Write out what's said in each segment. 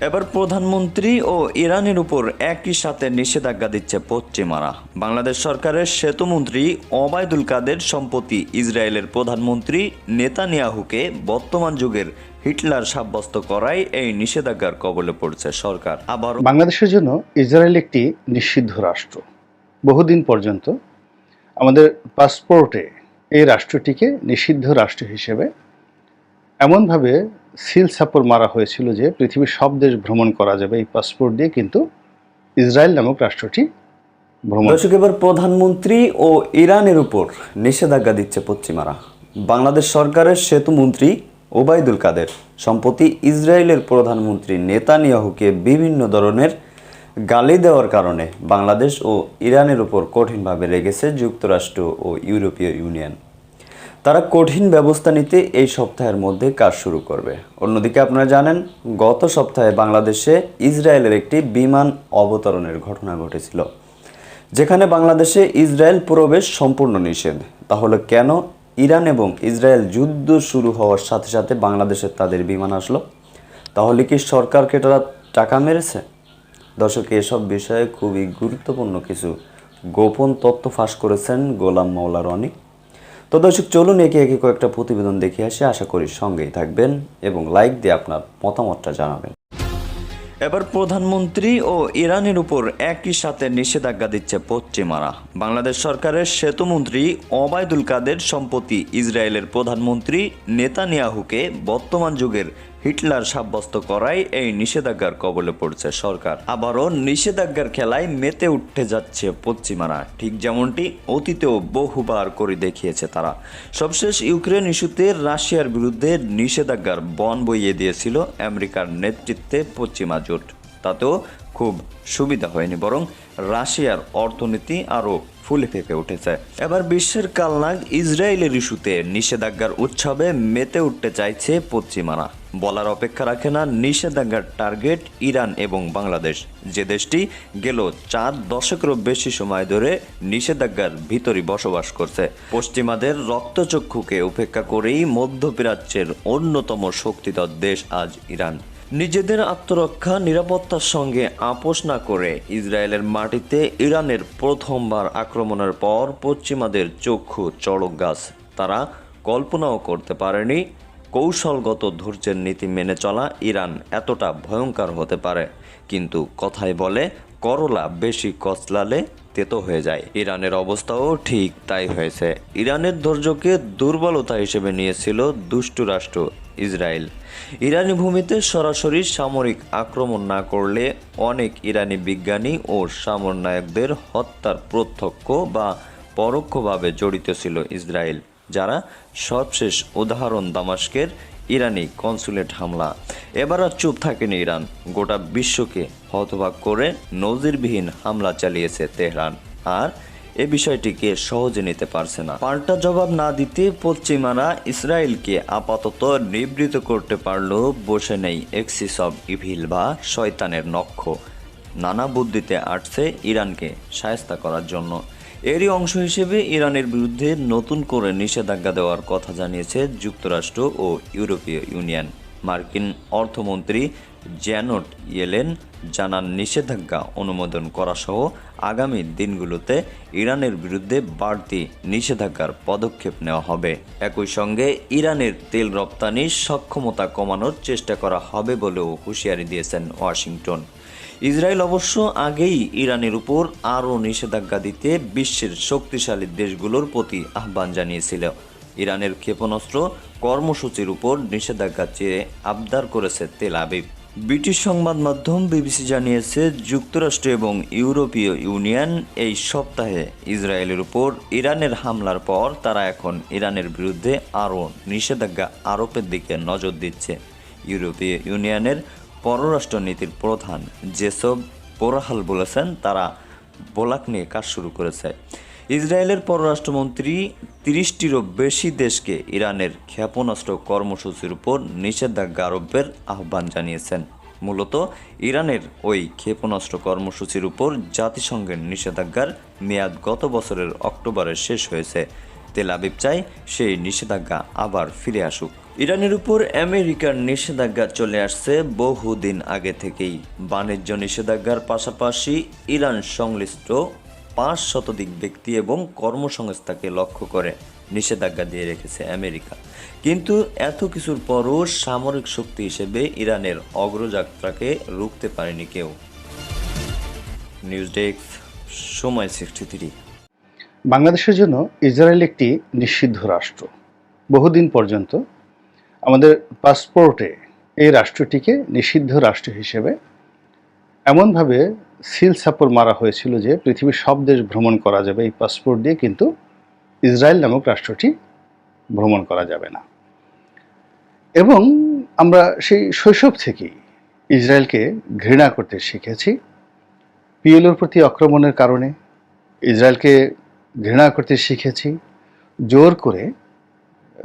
এবার প্রধানমন্ত্রী ও ইরানের উপর একই সাথে নিষেধাজ্ঞা দিচ্ছে পশ্চিমারা। বাংলাদেশ সরকারের সেতুমন্ত্রী ওবায়দুল কাদের সম্প্রতি ইসরায়েলের প্রধানমন্ত্রী নেতানিয়াহুকে বর্তমান যুগের হিটলার সাব্যস্ত করায় এই নিষেধাজ্ঞার কবলে পড়ছে সরকার। আবার বাংলাদেশের জন্য ইসরায়েল একটি নিষিদ্ধ রাষ্ট্র। বহুদিন পর্যন্ত আমাদের পাসপোর্টে এই রাষ্ট্রটিকে নিষিদ্ধ রাষ্ট্র হিসেবে এমনভাবে সিল সাপোর মারা হয়েছিল যে পৃথিবীর সব দেশ ভ্রমণ করা যাবে এই পাসপোর্ট দিয়ে, কিন্তু ইসরায়েল নামক রাষ্ট্রটি ভ্রমণ দর্শক, এবার প্রধানমন্ত্রী ও ইরানের উপর নিষেধাজ্ঞা দিচ্ছে পশ্চিমারা। বাংলাদেশ সরকারের সেতুমন্ত্রী ওবায়দুল কাদের, সম্প্রতি ইসরায়েলের প্রধানমন্ত্রী নেতানিয়াহুকে বিভিন্ন ধরনের গালি দেওয়ার কারণে বাংলাদেশ ও ইরানের উপর কঠিনভাবে রেগেছে যুক্তরাষ্ট্র ও ইউরোপীয় ইউনিয়ন। তারা কঠিন ব্যবস্থা নিতে এই সপ্তাহের মধ্যে কাজ শুরু করবে। অন্যদিকে আপনারা জানেন, গত সপ্তাহে বাংলাদেশে ইসরায়েলের একটি বিমান অবতরণের ঘটনা ঘটেছিল, যেখানে বাংলাদেশে ইসরায়েল প্রবেশ সম্পূর্ণ নিষেধ। তাহলে কেন ইরান এবং ইসরায়েল যুদ্ধ শুরু হওয়ার সাথে সাথে বাংলাদেশে তাদের বিমান আসলো? তাহলে কি সরকারকে তারা টাকা মেরেছে? দর্শক, এসব বিষয়ে খুবই গুরুত্বপূর্ণ কিছু গোপন তথ্য ফাঁস করেছেন গোলাম মাওলা রনি। তো দর্শক, চলুন একে একে কয়েকটা প্রতিবেদন দেখে আসি। আশা করি সঙ্গেই থাকবেন এবং লাইক দিয়ে আপনার মতামতটা জানাবেন। এবার প্রধানমন্ত্রী ও ইরানের উপর একই সাথে নিষেধাজ্ঞা দিচ্ছে পশ্চিমারা। বাংলাদেশ সরকারের সেতুমন্ত্রী অবায়দুল কাদের সম্পত্তি ইসরায়েলের প্রধানমন্ত্রী নেতানিয়াহুকে বর্তমান যুগের হিটলার সাব্যস্ত করাই এই নিষেধাজ্ঞার কবলে পড়ছে সরকার। আবারও নিষেধাজ্ঞার খেলায় মেতে উঠতে যাচ্ছে পশ্চিমারা। ঠিক যেমনটি অতীতেও বহুবার করে দেখিয়েছে তারা। সবশেষ ইউক্রেন ইস্যুতে রাশিয়ার বিরুদ্ধে নিষেধাজ্ঞার বন বইয়ে দিয়েছিল আমেরিকার নেতৃত্বে পশ্চিমা জোট। তাতেও খুব সুবিধা হয়নি, বরং রাশিয়ার অর্থনীতি আরও ফুলে ফেঁপে উঠেছে। এবার বিশ্বের কালনাগ ইসরায়েলের ইস্যুতে নিষেধাজ্ঞার উৎসবে মেতে উঠতে চাইছে পশ্চিমারা। বলার অপেক্ষা রাখে না নিষেধাজ্ঞার টার্গেট ইরান এবং বাংলাদেশ। যে দেশটি গেল চার দশকেরও বেশি সময় ধরে নিষেধাজ্ঞার ভিতরই বসবাস করছে। পশ্চিমাদের রক্তচক্ষুকে উপেক্ষা করেই মধ্যপ্রাচ্যের অন্যতম শক্তিধর দেশ আজ ইরান। নিজেদের আত্মরক্ষা, নিরাপত্তার সঙ্গে আপোষ না করে ইসরায়েলের মাটিতে ইরানের প্রথমবার আক্রমণের পর পশ্চিমাদের চক্ষু চড়ক গাছ। তারা কল্পনাও করতে পারেনি কৌশলগত ধৈর্যের নীতি মেনে চলা ইরান এতটা ভয়ঙ্কর হতে পারে। কিন্তু কথায় বলে, করলা বেশি কচলালে তেতো হয়ে যায়। ইরানের অবস্থাও ঠিক তাই হয়েছে। ইরানের ধৈর্যকে দুর্বলতা হিসেবে নিয়েছিল দুষ্টু রাষ্ট্র ইসরায়েল। ইরানি ভূমিতে সরাসরি সামরিক আক্রমণ না করলে অনেক ইরানি বিজ্ঞানী ও সমন্বয়কদের হত্যার প্রত্যক্ষ বা পরোক্ষভাবে জড়িত ছিল ইসরায়েল, যারা সবশেষ উদাহরণ দামাস্কের ইরানি কনসুলেট হামলা। এবার আর চুপ থাকেনি ইরান, গোটা বিশ্বকে হতবাক করে নজিরবিহীন হামলা চালিয়েছে তেহরান। আর এ বিষয়টিকে সহজে নিতে পারছে না। পাল্টা জবাব না দিতে পশ্চিমারা ইসরায়েলকে আপাতত নিবৃত করতে পারলেও বসে নেই এক্সিস অব ইভিল বা শয়তানের নক্ষ। নানা বুদ্ধিতে আটছে ইরানকে সায়স্তা করার জন্য। এরই অংশ হিসেবে ইরানের বিরুদ্ধে নতুন করে নিষেধাজ্ঞা দেওয়ার কথা জানিয়েছে যুক্তরাষ্ট্র ও ইউরোপীয় ইউনিয়ন। মার্কিন অর্থমন্ত্রী জ্যানট ইয়েলেন জানান নিষেধাজ্ঞা অনুমোদন করা সহ আগামী দিনগুলোতে ইরানের বিরুদ্ধে বাড়তি নিষেধাজ্ঞার পদক্ষেপ নেওয়া হবে। একই সঙ্গে ইরানের তেল রপ্তানির সক্ষমতা কমানোর চেষ্টা করা হবে বলেও হুঁশিয়ারি দিয়েছেন ওয়াশিংটন। ইসরায়েল অবশ্য আগেই ইরানের উপর আরও নিষেধাজ্ঞা দিতে বিশ্বের শক্তিশালী দেশগুলোর প্রতি আহ্বান জানিয়েছিল। ইরানের ক্ষেপণাস্ত্র কর্মসূচির উপর নিষেধাজ্ঞা চেয়ে আবদার করেছে তেল আবিব। ব্রিটিশ সংবাদ মাধ্যম বিবিসি জানিয়েছে, যুক্তরাষ্ট্র এবং ইউরোপীয় ইউনিয়ন এই সপ্তাহে ইসরায়েলের উপর ইরানের হামলার পর তারা এখন ইরানের বিরুদ্ধে আরও নিষেধাজ্ঞা আরোপের দিকে নজর দিচ্ছে। ইউরোপীয় ইউনিয়নের পররাষ্ট্রনীতির প্রধান যেসব পোরাহাল বলেছেন, তারা বোলাক নিয়ে কাজ শুরু করেছে। ইসরায়েলের পররাষ্ট্রমন্ত্রী তিরিশটিরও বেশি দেশকে ইরানের ক্ষেপণাস্ত্র কর্মসূচির উপর নিষেধাজ্ঞা আরোপের আহ্বান জানিয়েছেন। মূলত ইরানের ওই ক্ষেপণাস্ত্র কর্মসূচির উপর জাতিসংঘের নিষেধাজ্ঞার মেয়াদ গত বছরের অক্টোবরে শেষ হয়েছে। তেল আবিব চাই সেই নিষেধাজ্ঞা আবার ফিরে আসুক। ইরানের উপর আমেরিকার নিষেধাজ্ঞা চলে আসছে বহুদিন আগে থেকেই। বাণিজ্য নিষেধাজ্ঞার পাশাপাশি ইরান সংশ্লিষ্ট পাঁচ শতাধিক ব্যক্তি এবং কর্মসংস্থাকে লক্ষ্য করে নিষেধাজ্ঞা দিয়ে রেখেছে আমেরিকা। কিন্তু এত কিছুর পরও সামরিক শক্তি হিসেবে ইরানের অগ্রযাত্রাকে রুখতে পারেনি কেউ। নিউজ ডেস্ক, সময় সিক্সটি থ্রি বাংলাদেশের জন্য ইসরায়েল একটি নিষিদ্ধ রাষ্ট্র। বহুদিন পর্যন্ত আমাদের পাসপোর্টে এই রাষ্ট্রটিকে নিষিদ্ধ রাষ্ট্র হিসেবে এমনভাবে সিল সাপোর মারা হয়েছিল যে পৃথিবীর সব দেশ ভ্রমণ করা যাবে, এই পাসপোর্ট দিয়ে কিন্তু ইসরায়েল নামক রাষ্ট্রটি ভ্রমণ করা যাবে না। এবং আমরা সেই শৈশব থেকেই ইসরায়েলকে ঘৃণা করতে শিখেছি পিএলওর প্রতি আক্রমণের কারণে। ইসরায়েলকে ঘৃণা করতে শিখেছি জোর করে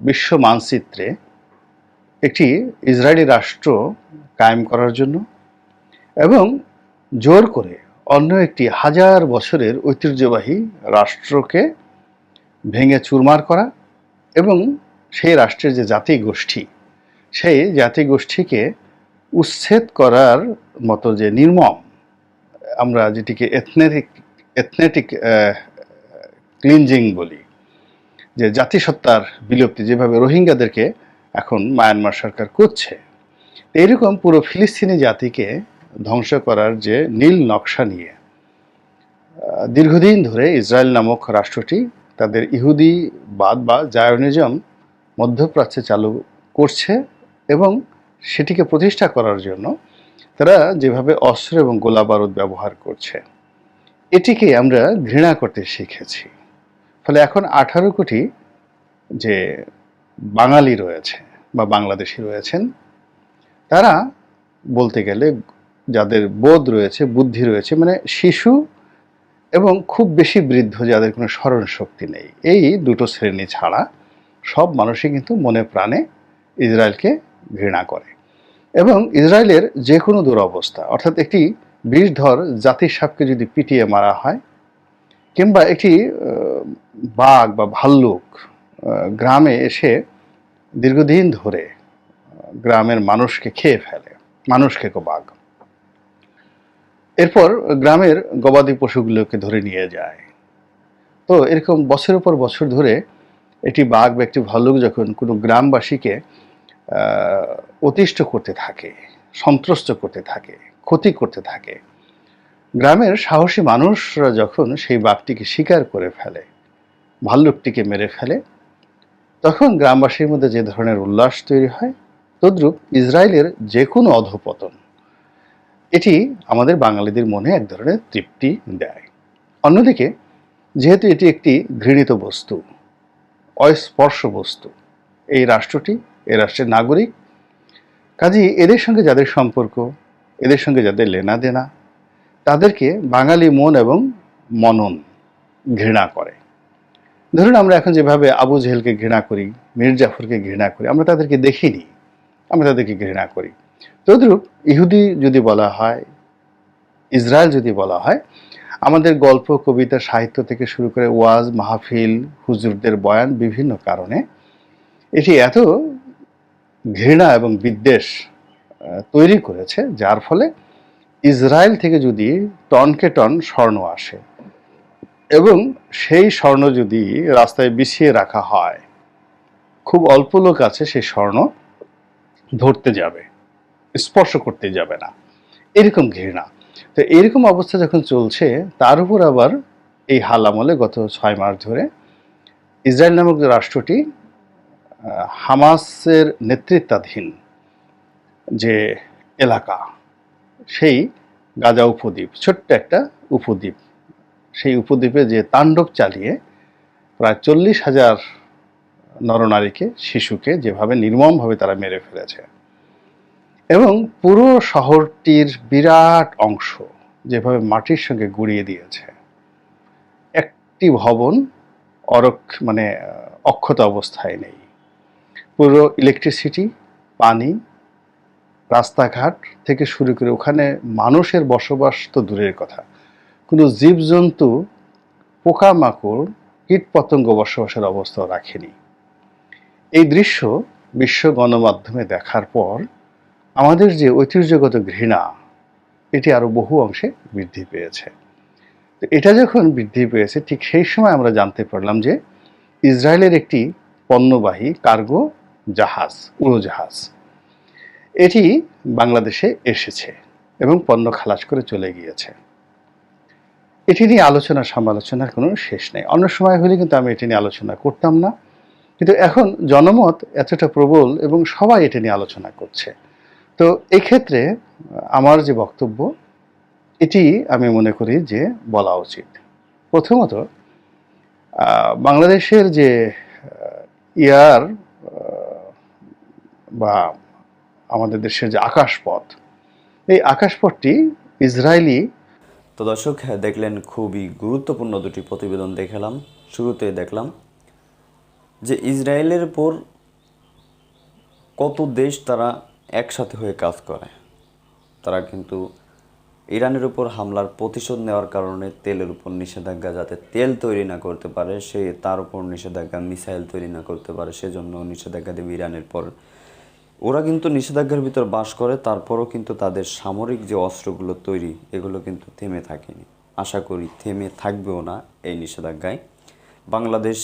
বিশ্ব মানচিত্রে একটি ইসরায়েলি রাষ্ট্র কায়েম করার জন্য এবং জোর করে অন্য একটি হাজার বছরের ঐতিহ্যবাহী রাষ্ট্রকে ভেঙে চুরমার করা এবং সেই রাষ্ট্রের যে জাতি গোষ্ঠী সেই জাতি গোষ্ঠীকে উচ্ছেদ করার মতো যে নির্মম, আমরা যেটিকে এথনেটিক এথনেটিক ক্লিনজিং বলি, যে জাতিসত্তার বিলুপ্তি যেভাবে রোহিঙ্গাদেরকে এখন মায়ানমার সরকার করছে, এইরকম পুরো ফিলিস্তিনি জাতিকে ধ্বংস করার যে নীল নকশা নিয়ে দীর্ঘদিন ধরে ইসরায়েল নামক রাষ্ট্রটি তাদের ইহুদিবাদ বা জায়নিজম মধ্যপ্রাচ্যে চালু করছে এবং সেটিকে প্রতিষ্ঠা করার জন্য তারা যেভাবে অস্ত্র এবং গোলা বারুদ ব্যবহার করছে, এটিকে আমরা ঘৃণা করতে শিখেছি। ফলে এখন আঠারো কোটি যে বাঙালি রয়েছে বা বাংলাদেশি রয়েছেন, তারা বলতে গেলে যাদের বোধ রয়েছে, বুদ্ধি রয়েছে মানে শিশু এবং খুব বেশি বৃদ্ধ যাদের কোনো স্মরণ শক্তি নেই। এই দুটো শ্রেণি ছাড়া সব মানুষই কিন্তু মনে প্রাণে ইসরায়েলকে ঘৃণা করে। এবং ইসরায়েলের যে কোনো দুরবস্থা, অর্থাৎ একটি বিষধর জাতির সাপকে যদি পিটিয়ে মারা হয়, কিংবা একটি বাঘ বা ভাল্লুক গ্রামে এসে দীর্ঘদিন ধরে গ্রামের মানুষকে খেয়ে ফেলে, মানুষকে খেকো বাঘ এরপর গ্রামের গবাদি পশুগুলোকে ধরে নিয়ে যায়। তো এরকম বছরের পর বছর ধরে একটি বাঘ বা একটি ভাল্লুক যখন কোনো গ্রামবাসীকে অতিষ্ঠ করতে থাকে, সন্ত্রস্ত করতে থাকে, ক্ষতি করতে থাকে, গ্রামের সাহসী মানুষরা যখন সেই বাঘটিকে শিকার করে ফেলে, ভাল্লুকটিকে মেরে ফেলে, তখন গ্রামবাসীর মধ্যে যে ধরনের উল্লাস তৈরি হয়, তদ্রূপ ইসরায়েলের যে কোনো অধপতন এটি আমাদের বাঙালিদের মনে এক ধরনের তৃপ্তি দেয়। অন্যদিকে, যেহেতু এটি একটি ঘৃণিত বস্তু, অস্পর্শ বস্তু, এই রাষ্ট্রটি এই রাষ্ট্রের নাগরিক, কাজেই এদের সঙ্গে যাদের সম্পর্ক, এদের সঙ্গে যাদের লেনা দেনা তাদেরকে বাঙালি মন এবং মনন ঘৃণা করে। ধরুন আমরা এখন যেভাবে আবু জেহেলকে ঘৃণা করি মীর জাফরকে ঘৃণা করি, আমরা তাদেরকে দেখিনি, আমরা তাদেরকে ঘৃণা করি। তদ্রূপ ইহুদি যদি বলা হয়, ইসরায়েল যদি বলা হয়, আমাদের গল্প, কবিতা, সাহিত্য থেকে শুরু করে ওয়াজ, মাহফিল, হুজুরদের বয়ান বিভিন্ন কারণে এটি এত ঘৃণা এবং বিদ্বেষ তৈরি করেছে, যার ফলে ইসরায়েল থেকে যদি টনকে টন স্বর্ণ আসে এবং সেই স্বর্ণ যদি রাস্তায় বিছিয়ে রাখা হয়, খুব অল্প লোক আছে সেই স্বর্ণ ধরতে যাবে। স্পর্শ করতে যাবে না। এরকম ঘৃণা। তো এরকম অবস্থা যখন চলছে, তার উপর আবার এই হাল আমলে গত ছয় মাস ধরে ইসরায়েল নামক যে রাষ্ট্রটি হামাসের নেতৃত্বাধীন যে এলাকা, সেই গাজা উপদ্বীপ, ছোট্ট একটা উপদ্বীপ, সেই উপদ্বীপে যে তাণ্ডব চালিয়ে প্রায় চল্লিশ হাজার নরনারীকে, শিশুকে যেভাবে নির্মমভাবে তারা মেরে ফেলেছে এবং পুরো শহরটির বিরাট অংশ যেভাবে মাটির সঙ্গে গুড়িয়ে দিয়েছে। একটি ভবন অরক্ষ মানে অক্ষত অবস্থায় নেই। পুরো ইলেকট্রিসিটি, পানি, রাস্তাঘাট থেকে শুরু করে ওখানে মানুষের বসবাস তো দূরের কথা। কোনো জীবজন্তু, পোকামাকড়, কীটপতঙ্গ বসবাসের অবস্থাও রাখেনি। এই দৃশ্য বিশ্ব গণমাধ্যমে দেখার পর আমাদের যে ঐতিহ্যগত ঘৃণা, এটি আরও বহু অংশে বৃদ্ধি পেয়েছে। তো এটা যখন বৃদ্ধি পেয়েছে, ঠিক সেই সময় আমরা জানতে পারলাম যে ইসরায়েলের একটি পণ্যবাহী কার্গো জাহাজ উড়োজাহাজ এটি বাংলাদেশে এসেছে এবং পণ্য খালাস করে চলে গিয়েছে। এটি নিয়ে আলোচনা সমালোচনার কোনো শেষ নেই। অন্য সময় হলে কিন্তু আমি এটি নিয়ে আলোচনা করতাম না। কিন্তু এখন জনমত এতটা প্রবল এবং সবাই এটি নিয়ে আলোচনা করছে। তো এই ক্ষেত্রে আমার যে বক্তব্য, এটি আমি মনে করি যে বলা উচিত। প্রথমত বাংলাদেশের যে ইয়ার বা আমাদের দেশের যে আকাশপথ, এই আকাশপথটি ইসরায়েলি তো দর্শক, দেখলেন খুবই গুরুত্বপূর্ণ দুটি প্রতিবেদন দেখালাম, শুরুতে দেখলাম যে ইসরায়েলের উপর কত দেশ তারা একসাথে হয়ে কাজ করে। তারা কিন্তু ইরানের উপর হামলার প্রতিশোধ নেওয়ার কারণে তেলের উপর নিষেধাজ্ঞা যাতে তেল তৈরি না করতে পারে, সে তার উপর নিষেধাজ্ঞা, মিসাইল তৈরি না করতে পারে, সেজন্য নিষেধাজ্ঞা দেবে ইরানের পর। ওরা কিন্তু নিষেধাজ্ঞার ভিতর বাস করে, তারপরও কিন্তু তাদের সামরিক যে অস্ত্রগুলো তৈরি, এগুলো কিন্তু থেমে থাকেনি। আশা করি থেমে থাকবেও না এই নিষেধাজ্ঞায়। বাংলাদেশ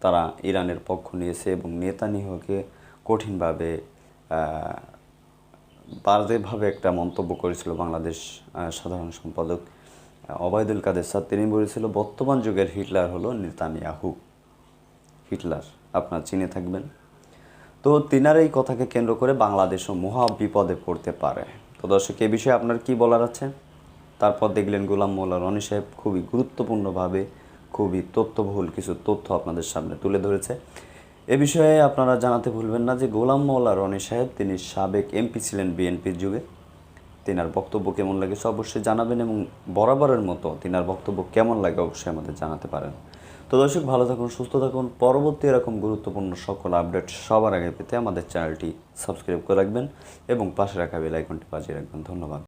তারা ইরানের পক্ষ নিয়েছে এবং নেতানিয়াহুকে কঠিনভাবে বাজেভাবে একটা মন্তব্য করেছিল বাংলাদেশ সাধারণ সম্পাদক আহ, ওবায়দুল কাদের স্যার। তিনি বলেছিল বর্তমান যুগের হিটলার হলো নেতানিয়াহু। হিটলার আপনার চিনে থাকবেন। তো তিনার এই কথাকে কেন্দ্র করে বাংলাদেশও মহা বিপদে পড়তে পারে। তো দর্শক এ বিষয়ে আপনার কি বলার আছে? তারপর দেখলেন গোলাম মোল্লা রনি সাহেব খুবই গুরুত্বপূর্ণভাবে খুবই তথ্যবহুল কিছু তথ্য আপনাদের সামনে তুলে ধরেছে। এ বিষয়ে আপনারা জানাতে ভুলবেন না যে গোলাম মোল্লা রনি সাহেব তিনি সাবেক এমপি ছিলেন বিএনপির যুগে। তিনার বক্তব্য কেমন লাগেছে অবশ্যই জানাবেন এবং বরাবরের মতো তিনার বক্তব্য কেমন লাগে অবশ্যই আমাদের জানাতে পারেন। তো দর্শক, ভালো থাকুন, সুস্থ থাকুন। পরবর্তী এরকম গুরুত্বপূর্ণ সকল আপডেট সবার আগে পেতে আমাদের চ্যানেলটি সাবস্ক্রাইব করে রাখবেন এবং পাশে রাখা বেল আইকনটি বাজিয়ে রাখবেন। ধন্যবাদ।